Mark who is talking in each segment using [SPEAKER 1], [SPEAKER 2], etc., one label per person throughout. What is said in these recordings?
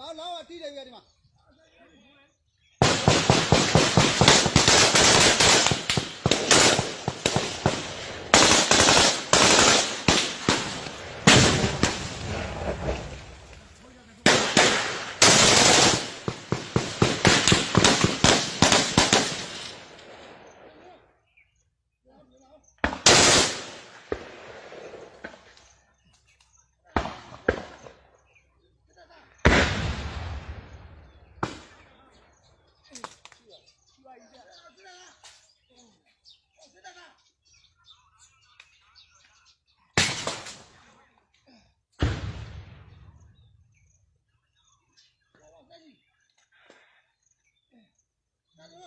[SPEAKER 1] လာလာအတိတယ်ပြဒီမှာ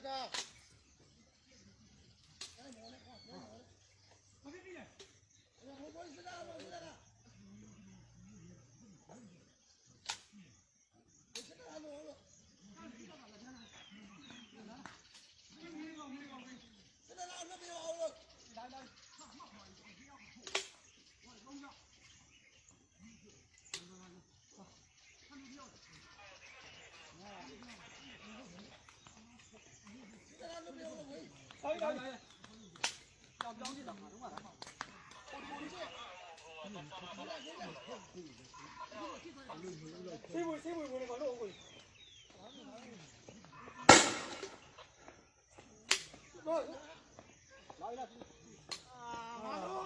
[SPEAKER 1] 是的ကောင်းကောင်းကြောင်ကြောင်ကြည့်တာငါတို့ကလည်းပေါ့ပိုဒီပိုဒီချက်စိတ်ဝင်စိတ်ဝင်ဝင်နေမှာလို့ဟုတ်ကောလာလာအာ